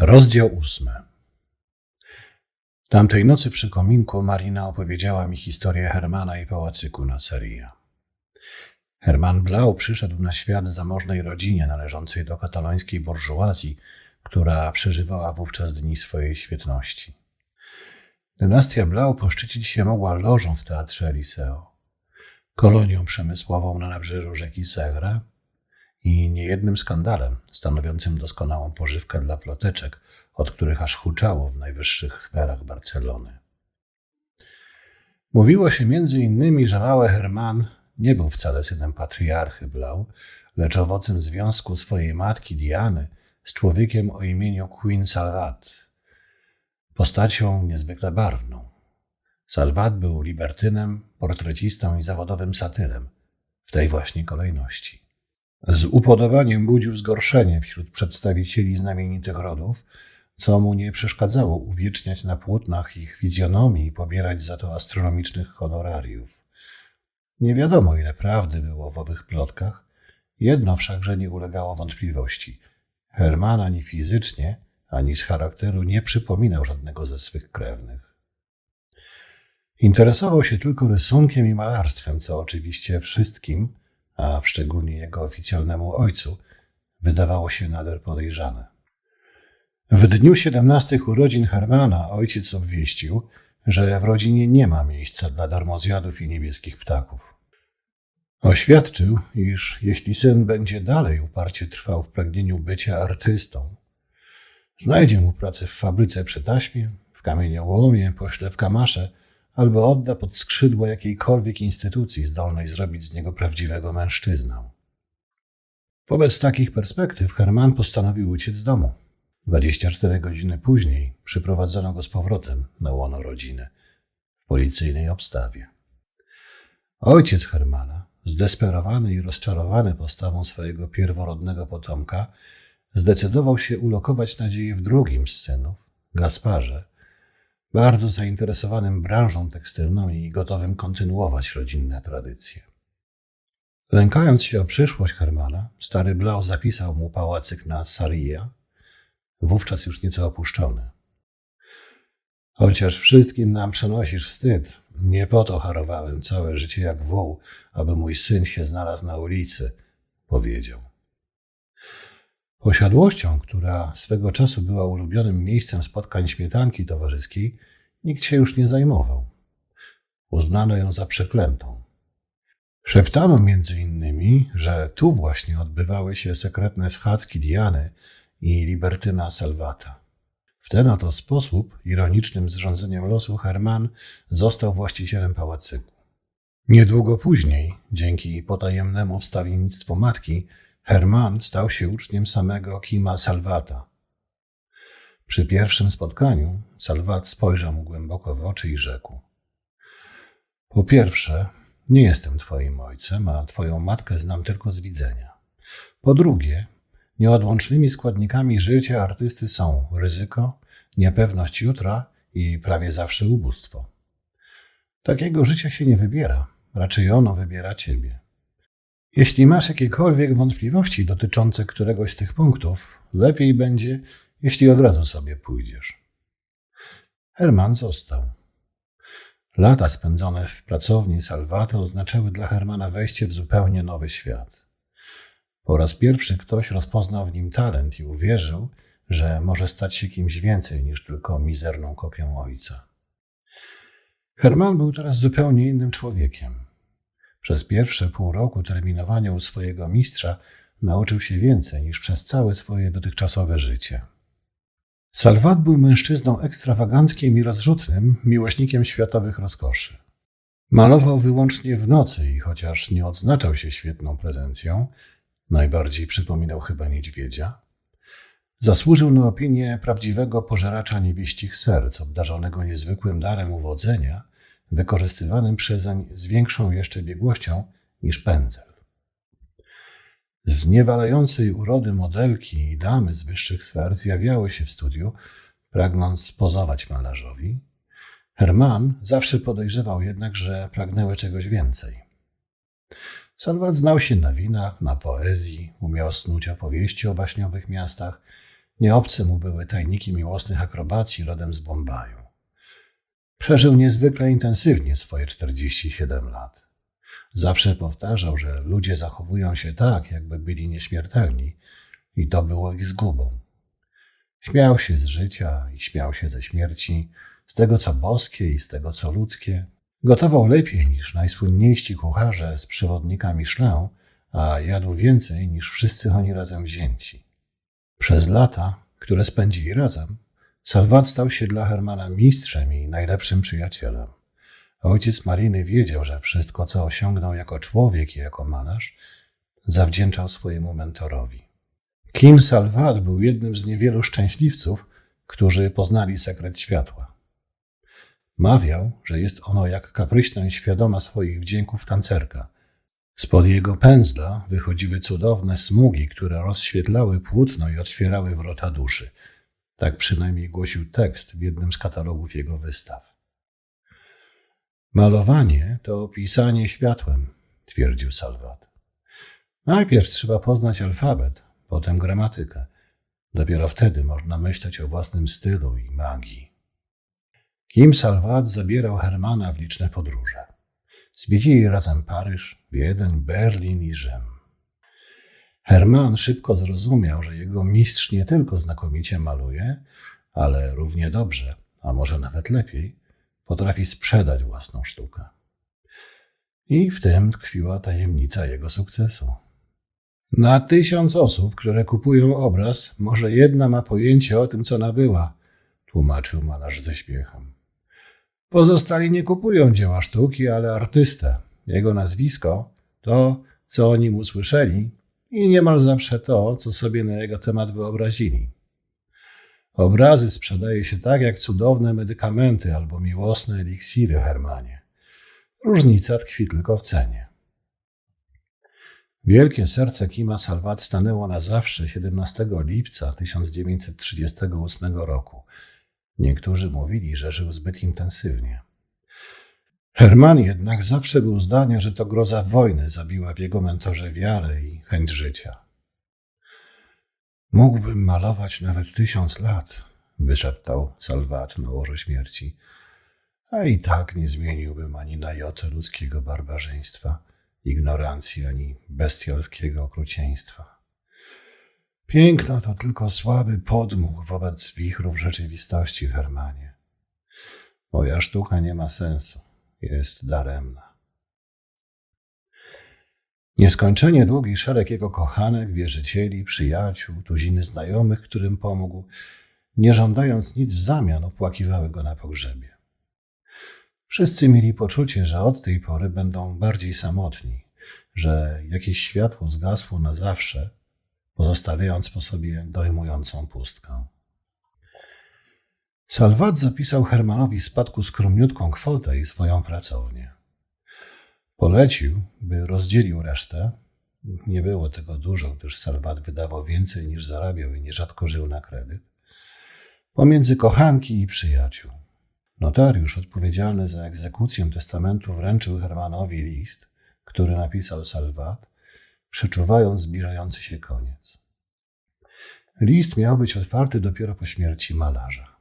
Rozdział ósmy. Tamtej nocy przy kominku Marina opowiedziała mi historię Hermana i pałacyku na Seria. Herman Blau przyszedł na świat zamożnej rodzinie należącej do katalońskiej burżuazji, która przeżywała wówczas dni swojej świetności. Dynastia Blau poszczycić się mogła lożą w teatrze Eliseo, kolonią przemysłową na nabrzeżu rzeki Segre i niejednym skandalem stanowiącym doskonałą pożywkę dla ploteczek, od których aż huczało w najwyższych sferach Barcelony. Mówiło się między innymi, że mały Herman nie był wcale synem patriarchy Blau, lecz owocem związku swojej matki Diany z człowiekiem o imieniu Queen Salvat, postacią niezwykle barwną. Salvat był libertynem, portrecistą i zawodowym satyrem, w tej właśnie kolejności. Z upodobaniem budził zgorszenie wśród przedstawicieli znamienitych rodów, co mu nie przeszkadzało uwieczniać na płótnach ich fizjonomii i pobierać za to astronomicznych honorariów. Nie wiadomo, ile prawdy było w owych plotkach, jedno wszakże nie ulegało wątpliwości. Herman ani fizycznie, ani z charakteru nie przypominał żadnego ze swych krewnych. Interesował się tylko rysunkiem i malarstwem, co oczywiście wszystkim, a w szczególnie jego oficjalnemu ojcu, wydawało się nader podejrzane. W dniu siedemnastych urodzin Hermana ojciec obwieścił, że w rodzinie nie ma miejsca dla darmozjadów i niebieskich ptaków. Oświadczył, iż jeśli syn będzie dalej uparcie trwał w pragnieniu bycia artystą, znajdzie mu pracę w fabryce przy taśmie, w kamieniołomie, pośle w kamasze albo odda pod skrzydła jakiejkolwiek instytucji zdolnej zrobić z niego prawdziwego mężczyznę. Wobec takich perspektyw Herman postanowił uciec z domu. 24 godziny później przyprowadzono go z powrotem na łono rodziny w policyjnej obstawie. Ojciec Hermana, zdesperowany i rozczarowany postawą swojego pierworodnego potomka, zdecydował się ulokować nadzieję w drugim z synów, Gasparze, bardzo zainteresowanym branżą tekstylną i gotowym kontynuować rodzinne tradycje. Lękając się o przyszłość Hermana, stary Blau zapisał mu pałacyk na Saria, wówczas już nieco opuszczony. Chociaż wszystkim nam przenosisz wstyd, nie po to harowałem całe życie jak woł, aby mój syn się znalazł na ulicy, powiedział. Posiadłością, która swego czasu była ulubionym miejscem spotkań śmietanki towarzyskiej, nikt się już nie zajmował. Uznano ją za przeklętą. Szeptano między innymi, że tu właśnie odbywały się sekretne schadzki Diany i Libertyna Salvata. W ten oto sposób, ironicznym zrządzeniem losu, Herman został właścicielem pałacyku. Niedługo później, dzięki potajemnemu wstawiennictwu matki, Herman stał się uczniem samego Kima Salvata. Przy pierwszym spotkaniu Salvat spojrzał mu głęboko w oczy i rzekł: Po pierwsze, nie jestem twoim ojcem, a twoją matkę znam tylko z widzenia. Po drugie, nieodłącznymi składnikami życia artysty są ryzyko, niepewność jutra i prawie zawsze ubóstwo. Takiego życia się nie wybiera, raczej ono wybiera ciebie. Jeśli masz jakiekolwiek wątpliwości dotyczące któregoś z tych punktów, lepiej będzie, jeśli od razu sobie pójdziesz. Herman został. Lata spędzone w pracowni Salvato oznaczały dla Hermana wejście w zupełnie nowy świat. Po raz pierwszy ktoś rozpoznał w nim talent i uwierzył, że może stać się kimś więcej niż tylko mizerną kopią ojca. Herman był teraz zupełnie innym człowiekiem. Przez pierwsze pół roku terminowania u swojego mistrza nauczył się więcej niż przez całe swoje dotychczasowe życie. Salvat był mężczyzną ekstrawaganckim i rozrzutnym, miłośnikiem światowych rozkoszy. Malował wyłącznie w nocy i chociaż nie odznaczał się świetną prezencją, najbardziej przypominał chyba niedźwiedzia, zasłużył na opinię prawdziwego pożeracza niewieścich serc, obdarzonego niezwykłym darem uwodzenia – wykorzystywanym przezeń z większą jeszcze biegłością niż pędzel. Z niewalającej urody modelki i damy z wyższych sfer zjawiały się w studiu, pragnąc pozować malarzowi. Herman zawsze podejrzewał jednak, że pragnęły czegoś więcej. Salvat znał się na winach, na poezji, umiał snuć opowieści o baśniowych miastach Nieobce mu były tajniki miłosnych akrobacji rodem z Bombaju. Przeżył niezwykle intensywnie swoje 47 lat. Zawsze powtarzał, że ludzie zachowują się tak, jakby byli nieśmiertelni, i to było ich zgubą. Śmiał się z życia i śmiał się ze śmierci, z tego co boskie i z tego co ludzkie. Gotował lepiej niż najsłynniejsi kucharze z przewodnika Michelin, a jadł więcej niż wszyscy oni razem wzięci. Przez lata, które spędzili razem, Salvat stał się dla Hermana mistrzem i najlepszym przyjacielem. Ojciec Mariny wiedział, że wszystko, co osiągnął jako człowiek i jako malarz, zawdzięczał swojemu mentorowi. Kim Salvat był jednym z niewielu szczęśliwców, którzy poznali sekret światła. Mawiał, że jest ono jak kapryśna i świadoma swoich wdzięków tancerka. Spod jego pędzla wychodziły cudowne smugi, które rozświetlały płótno i otwierały wrota duszy. Tak przynajmniej głosił tekst w jednym z katalogów jego wystaw. Malowanie to pisanie światłem, twierdził Salvat. Najpierw trzeba poznać alfabet, potem gramatykę. Dopiero wtedy można myśleć o własnym stylu i magii. Kim Salvat zabierał Hermana w liczne podróże. Zwiedzili razem Paryż, Wiedeń, Berlin i Rzym. Herman szybko zrozumiał, że jego mistrz nie tylko znakomicie maluje, ale równie dobrze, a może nawet lepiej, potrafi sprzedać własną sztukę. I w tym tkwiła tajemnica jego sukcesu. Na tysiąc osób, które kupują obraz, może jedna ma pojęcie o tym, co nabyła, tłumaczył malarz ze śmiechem. Pozostali nie kupują dzieła sztuki, ale artystę. Jego nazwisko, to, co o nim usłyszeli i niemal zawsze to, co sobie na jego temat wyobrazili. Obrazy sprzedaje się tak jak cudowne medykamenty albo miłosne eliksiry, Hermanie. Różnica tkwi tylko w cenie. Wielkie serce Kima Salvat stanęło na zawsze 17 lipca 1938 roku. Niektórzy mówili, że żył zbyt intensywnie. Herman jednak zawsze był zdania, że to groza wojny zabiła w jego mentorze wiarę i chęć życia. Mógłbym malować nawet tysiąc lat, wyszeptał Salvat na łożu śmierci, a i tak nie zmieniłbym ani na jotę ludzkiego barbarzyństwa, ignorancji ani bestialskiego okrucieństwa. Piękno to tylko słaby podmuch wobec wichrów rzeczywistości, Hermanie. Moja sztuka nie ma sensu, jest daremna. Nieskończenie długi szereg jego kochanek, wierzycieli, przyjaciół, tuziny znajomych, którym pomógł, nie żądając nic w zamian, opłakiwały go na pogrzebie. Wszyscy mieli poczucie, że od tej pory będą bardziej samotni, że jakieś światło zgasło na zawsze, pozostawiając po sobie dojmującą pustkę. Salvat zapisał Hermanowi spadku skromniutką kwotę i swoją pracownię. Polecił, by rozdzielił resztę. Nie było tego dużo, gdyż Salvat wydawał więcej niż zarabiał i nierzadko żył na kredyt. Pomiędzy kochanki i przyjaciół. Notariusz odpowiedzialny za egzekucję testamentu wręczył Hermanowi list, który napisał Salvat, przeczuwając zbliżający się koniec. List miał być otwarty dopiero po śmierci malarza.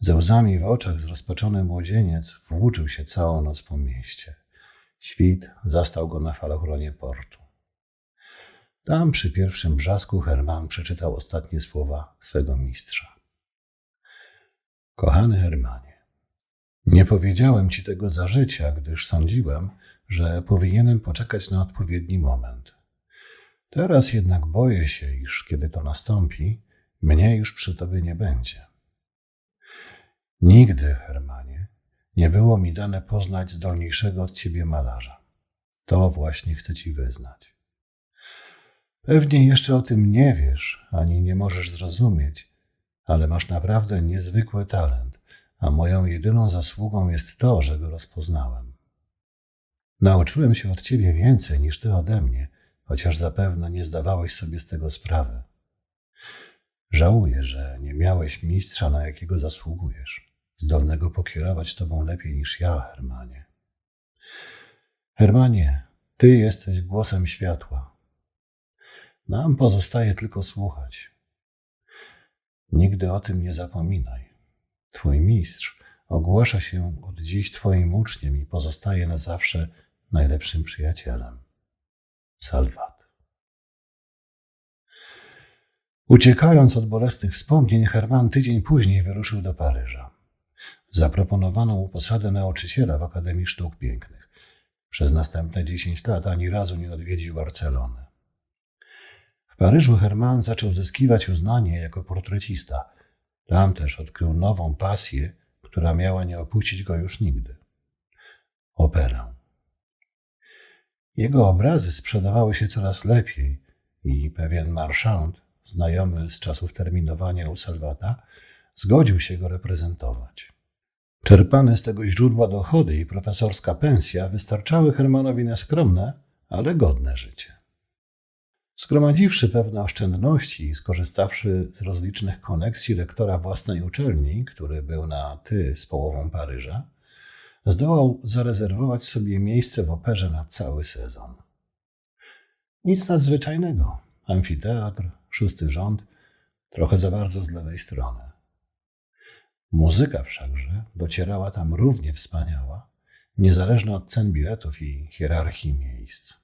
Ze łzami w oczach zrozpaczony młodzieniec włóczył się całą noc po mieście. Świt zastał go na falochronie portu. Tam przy pierwszym brzasku Herman przeczytał ostatnie słowa swego mistrza. Kochany Hermanie, nie powiedziałem ci tego za życia, gdyż sądziłem, że powinienem poczekać na odpowiedni moment. Teraz jednak boję się, iż kiedy to nastąpi, mnie już przy tobie nie będzie. Nigdy, Hermanie, nie było mi dane poznać zdolniejszego od ciebie malarza. To właśnie chcę ci wyznać. Pewnie jeszcze o tym nie wiesz, ani nie możesz zrozumieć, ale masz naprawdę niezwykły talent, a moją jedyną zasługą jest to, że go rozpoznałem. Nauczyłem się od ciebie więcej niż ty ode mnie, chociaż zapewne nie zdawałeś sobie z tego sprawy. Żałuję, że nie miałeś mistrza, na jakiego zasługujesz, zdolnego pokierować tobą lepiej niż ja, Hermanie. Hermanie, ty jesteś głosem światła. Nam pozostaje tylko słuchać. Nigdy o tym nie zapominaj. Twój mistrz ogłasza się od dziś Twoim uczniem i pozostaje na zawsze najlepszym przyjacielem. Salvat. Uciekając od bolesnych wspomnień, Herman tydzień później wyruszył do Paryża. Zaproponowano mu posadę nauczyciela w Akademii Sztuk Pięknych. Przez następne dziesięć lat ani razu nie odwiedził Barcelony. W Paryżu Herman zaczął zyskiwać uznanie jako portrecista. Tam też odkrył nową pasję, która miała nie opuścić go już nigdy operę. Jego obrazy sprzedawały się coraz lepiej i pewien marszant, znajomy z czasów terminowania u Salvata, zgodził się go reprezentować. Czerpane z tego źródła dochody i profesorska pensja wystarczały Hermanowi na skromne, ale godne życie. Zgromadziwszy pewne oszczędności i skorzystawszy z rozlicznych koneksji rektora własnej uczelni, który był na ty z połową Paryża, zdołał zarezerwować sobie miejsce w operze na cały sezon. Nic nadzwyczajnego. Amfiteatr, szósty rząd, trochę za bardzo z lewej strony. Muzyka wszakże docierała tam równie wspaniała, niezależna od cen biletów i hierarchii miejsc.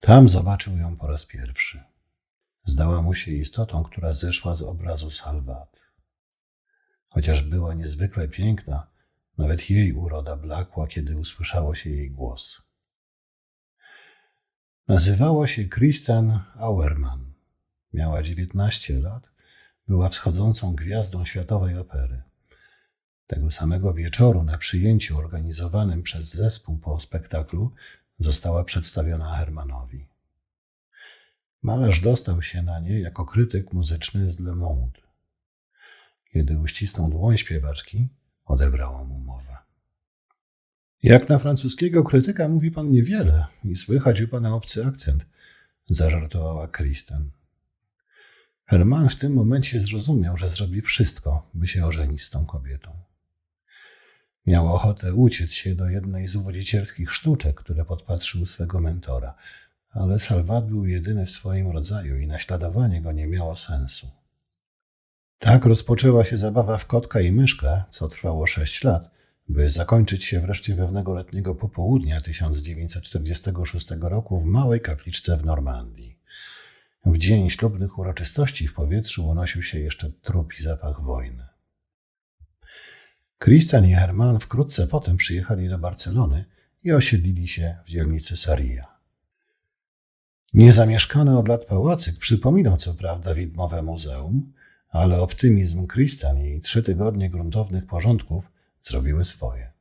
Tam zobaczył ją po raz pierwszy. Zdała mu się istotą, która zeszła z obrazu Salvat. Chociaż była niezwykle piękna, nawet jej uroda blakła, kiedy usłyszało się jej głos. Nazywała się Kristen Auermann. Miała dziewiętnaście lat, była wschodzącą gwiazdą światowej opery. Tego samego wieczoru na przyjęciu organizowanym przez zespół po spektaklu została przedstawiona Hermanowi. Malarz dostał się na nie jako krytyk muzyczny z Le Monde. Kiedy uścisnął dłoń śpiewaczki, odebrała mu mowę. Jak na francuskiego krytyka mówi pan niewiele i słychać u pana obcy akcent, zażartowała Kristen. Herman w tym momencie zrozumiał, że zrobi wszystko, by się ożenić z tą kobietą. Miał ochotę uciec się do jednej z uwodzicielskich sztuczek, które podpatrzył swego mentora, ale Salvat był jedyny w swoim rodzaju i naśladowanie go nie miało sensu. Tak rozpoczęła się zabawa w kotka i myszkę, co trwało sześć lat, by zakończyć się wreszcie pewnego letniego popołudnia 1946 roku w małej kapliczce w Normandii. W dzień ślubnych uroczystości w powietrzu unosił się jeszcze trupi zapach wojny. Christian i Herman wkrótce potem przyjechali do Barcelony i osiedlili się w dzielnicy Saria. Niezamieszkany od lat pałacyk przypominał co prawda widmowe muzeum, ale optymizm Christian i trzy tygodnie gruntownych porządków zrobiły swoje.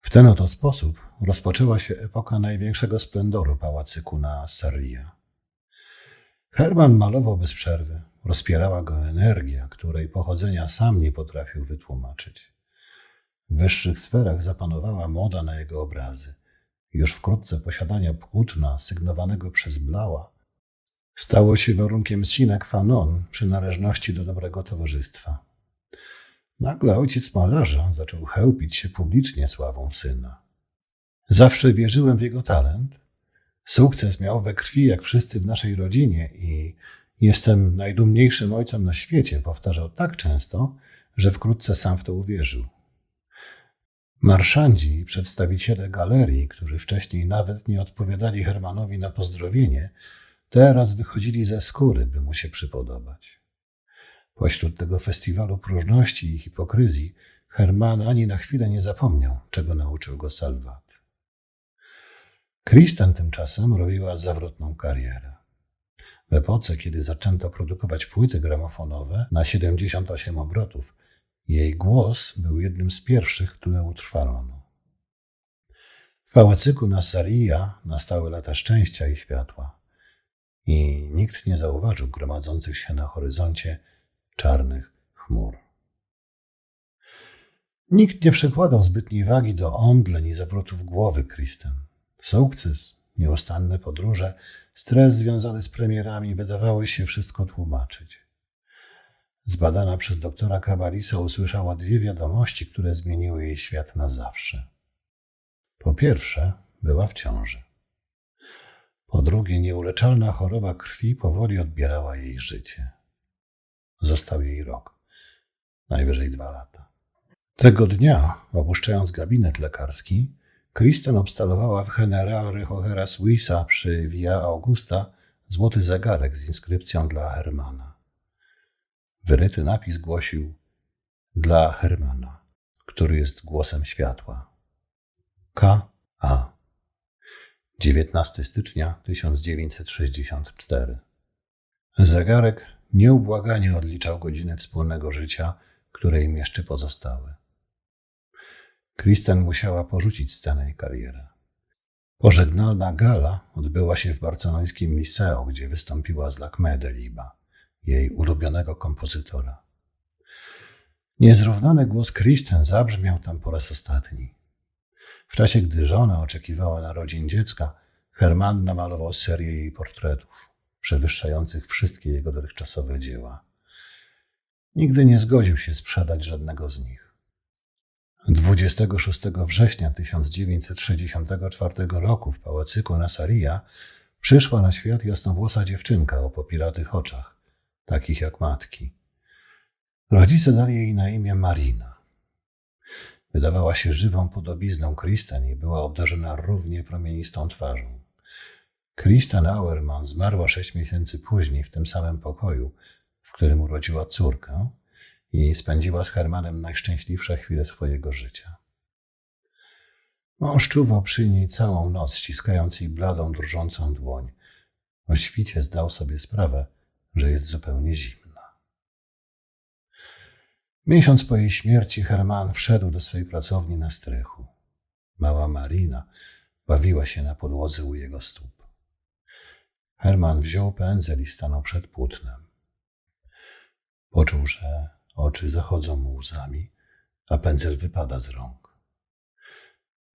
W ten oto sposób rozpoczęła się epoka największego splendoru pałacyku na Saria. Herman malował bez przerwy, rozpierała go energia, której pochodzenia sam nie potrafił wytłumaczyć. W wyższych sferach zapanowała moda na jego obrazy. Już wkrótce posiadania płótna sygnowanego przez Blała stało się warunkiem sine qua non przynależności do dobrego towarzystwa. Nagle ojciec malarza zaczął chełpić się publicznie sławą syna. Zawsze wierzyłem w jego talent. Sukces miał we krwi, jak wszyscy w naszej rodzinie, i jestem najdumniejszym ojcem na świecie, powtarzał tak często, że wkrótce sam w to uwierzył. Marszandzi i przedstawiciele galerii, którzy wcześniej nawet nie odpowiadali Hermanowi na pozdrowienie, teraz wychodzili ze skóry, by mu się przypodobać. Pośród tego festiwalu próżności i hipokryzji Herman ani na chwilę nie zapomniał, czego nauczył go Salvat. Kristen tymczasem robiła zawrotną karierę. W epoce, kiedy zaczęto produkować płyty gramofonowe na 78 obrotów, jej głos był jednym z pierwszych, które utrwalono. W pałacyku na Saria nastały lata szczęścia i światła i nikt nie zauważył gromadzących się na horyzoncie czarnych chmur. Nikt nie przykładał zbytniej wagi do omdleń i zawrotów głowy Kristen. Sukces, nieustanne podróże, stres związany z premierami wydawały się wszystko tłumaczyć. Zbadana przez doktora Kabalisa usłyszała dwie wiadomości, które zmieniły jej świat na zawsze. Po pierwsze, była w ciąży. Po drugie, nieuleczalna choroba krwi powoli odbierała jej życie. Został jej rok, najwyżej dwa lata. Tego dnia, opuszczając gabinet lekarski, Kristen obstalowała w General Rehohera Suissa przy Via Augusta złoty zegarek z inskrypcją dla Hermana. Wyryty napis głosił dla Hermana, który jest głosem światła. K.A. 19 stycznia 1964. Zegarek nieubłaganie odliczał godziny wspólnego życia, które im jeszcze pozostały. Kristen musiała porzucić scenę i karierę. Pożegnalna gala odbyła się w barcelońskim Liceo, gdzie wystąpiła z Lacme de Liba, jej ulubionego kompozytora. Niezrównany głos Kristen zabrzmiał tam po raz ostatni. W czasie, gdy żona oczekiwała narodzin dziecka, Herman namalował serię jej portretów, przewyższających wszystkie jego dotychczasowe dzieła. Nigdy nie zgodził się sprzedać żadnego z nich. 26 września 1964 roku w pałacyku Nasaria przyszła na świat jasnowłosa dziewczynka o popilatych oczach, takich jak matki. Rodzice dali jej na imię Marina. Wydawała się żywą podobizną Kristen i była obdarzona równie promienistą twarzą. Kristen Auerman zmarła sześć miesięcy później w tym samym pokoju, w którym urodziła córkę i spędziła z Hermanem najszczęśliwsze chwile swojego życia. Mąż czuwał przy niej całą noc, ściskając jej bladą, drżącą dłoń. O świcie zdał sobie sprawę, że jest zupełnie zimna. Miesiąc po jej śmierci Herman wszedł do swej pracowni na strychu. Mała Marina bawiła się na podłodze u jego stóp. Herman wziął pędzel i stanął przed płótnem. Poczuł, że oczy zachodzą mu łzami, a pędzel wypada z rąk.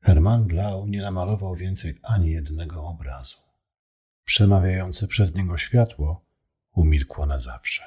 Herman Blau nie namalował więcej ani jednego obrazu. Przemawiające przez niego światło umilkło na zawsze.